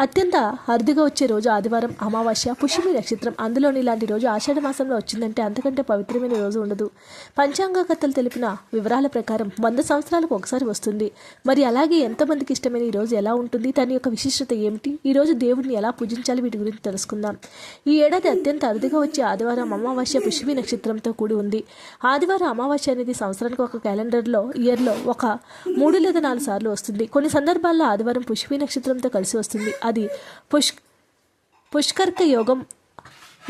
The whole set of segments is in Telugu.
అత్యంత అరుదుగా వచ్చే రోజు ఆదివారం అమావాస్య పుష్యమి నక్షత్రం. అందులోని ఇలాంటి రోజు ఆషాఢ మాసంలో వచ్చిందంటే అంతకంటే పవిత్రమైన రోజు ఉండదు. పంచాంగకర్తలు తెలిపిన వివరాల ప్రకారం వంద సంవత్సరాలకు ఒకసారి వస్తుంది. మరి అలాగే ఎంతమందికి ఇష్టమైన ఈ రోజు ఎలా ఉంటుంది? దాని యొక్క విశిష్టత ఏమిటి? ఈ రోజు దేవుడిని ఎలా పూజించాలి? వీటి గురించి తెలుసుకుందాం. ఈ ఏడాది అత్యంత అరుదుగా వచ్చే ఆదివారం అమావాస్య పుష్యమి నక్షత్రంతో కూడి ఉంది. ఆదివారం అమావాస్య అనేది సంవత్సరానికి ఒక క్యాలెండర్లో ఇయర్లో ఒక మూడు లేదా నాలుగు సార్లు వస్తుంది. కొన్ని సందర్భాల్లో ఆదివారం పుష్యమి నక్షత్రంతో కలిసి వస్తుంది. అది పుష్ పుష్కర్క యోగం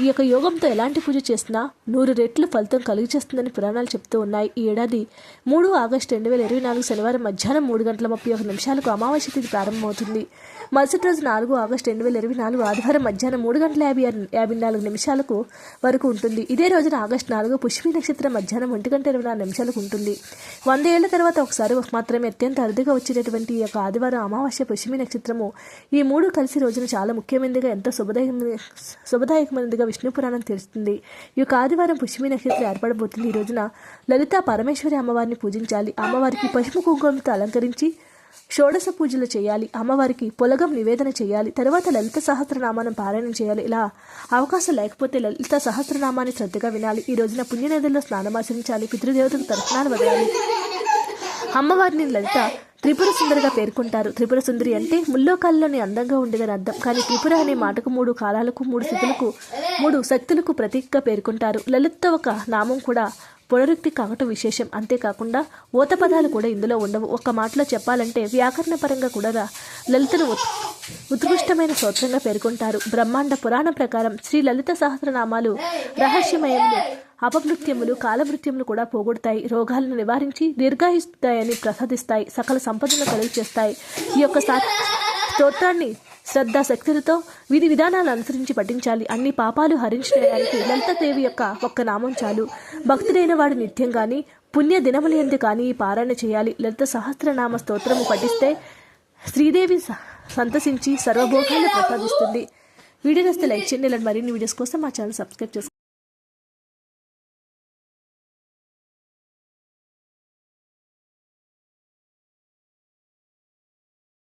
ఈ యొక్క యోగంతో ఎలాంటి పూజ చేసినా నూరు రెట్లు ఫలితం కలిగి చేస్తుందని పురాణాలు చెప్తూ ఉన్నాయి. ఈ ఏడాది మూడు ఆగస్టు రెండు వేల ఇరవై నాలుగు శనివారం మధ్యాహ్నం మూడు గంటల ముప్పై ఒక నిమిషాలకు అమావాస్య తిథి ప్రారంభమవుతుంది. మరుసటి రోజు నాలుగు ఆగస్టు రెండు వేల ఇరవై నాలుగు ఆదివారం మధ్యాహ్నం మూడు గంటల యాభై ఆరు యాభై నాలుగు నిమిషాలకు వరకు ఉంటుంది. ఇదే రోజున ఆగస్టు నాలుగు పుష్పి నక్షత్రం మధ్యాహ్నం ఒంటి గంట ఇరవై నాలుగు నిమిషాలకు ఉంటుంది. వంద ఏళ్ళ తర్వాత ఒకసారి మాత్రమే అత్యంత అరుదుగా వచ్చేటటువంటి ఈ యొక్క ఆదివారం అమావాస్య పుష్మి నక్షత్రము ఈ మూడు కలిసి రోజున చాలా ముఖ్యమైనదిగా ఎంతో శుభదాయకమైన శుభదాయకమైనదిగా విష్ణు పురాణం తెలుస్తుంది. ఈ యొక్క ఆదివారం పుష్యమి నక్షత్రం ఏర్పడబోతుంది. ఈ రోజున లలిత పరమేశ్వరి అమ్మవారిని పూజించాలి. అమ్మవారికి పసుపు కుంకుమతో అలంకరించి షోడశ పూజలు చేయాలి. అమ్మవారికి పొలగం నివేదన చేయాలి. తర్వాత లలిత సహస్రనామాన్ని పారాయణం చేయాలి. ఇలా అవకాశం లేకపోతే లలిత సహస్రనామాన్ని శ్రద్ధగా వినాలి. ఈ రోజున పుణ్యనదుల్లో స్నానమాచరించాలి పితృదేవతకు తర్పణాలు వదలాలి. అమ్మవారిని లలిత త్రిపుర సుందరిగా పేర్కొంటారు. త్రిపుర సుందరి అంటే ముల్లోకాల్లోని అందంగా ఉండేదని అర్థం. కానీ త్రిపుర అనే మాటకు మూడు కాలాలకు మూడు స్థితులకు మూడు శక్తులకు ప్రతీకగా పేర్కొంటారు. లలిత ఒక నామం కూడా పునరుక్తి కావటం విశేషం. అంతేకాకుండా ఓత పదాలు కూడా ఇందులో ఉండవు. ఒక్క మాటలో చెప్పాలంటే వ్యాకరణ పరంగా కూడా లలితను ఉత్కృష్టమైన స్తోత్రంగా పేర్కొంటారు. బ్రహ్మాండ పురాణం ప్రకారం శ్రీ లలిత సహస్రనామాలు రహస్యమయములు అపమృత్యములు కాలమృత్యములు కూడా పోగొడతాయి. రోగాలను నివారించి దీర్ఘాయిస్తాయని ప్రసాదిస్తాయి. సకల సంపదను కలుగు చేస్తాయి ఈ యొక్క స్తోత్రాన్ని శ్రద్ధ శక్తులతో విధి విధానాలు అనుసరించి పఠించాలి. అన్ని పాపాలు హరించడానికి లలితదేవి యొక్క ఒక్క నామం చాలు. భక్తుడైన వాడు నిత్యం కానీ పుణ్య దినములందు కానీ ఈ పారాయణ చేయాలి. లలిత సహస్రనామ స్తోత్రము పఠిస్తే శ్రీదేవి స- సంతసించి సర్వభోగాలు ప్రసాదిస్తుంది. వీడియో నస్తే లైక్ చేయండి. ఇలాంటి మరిన్ని వీడియోస్ కోసం మా ఛానల్ సబ్స్క్రైబ్ చేసుకోండి.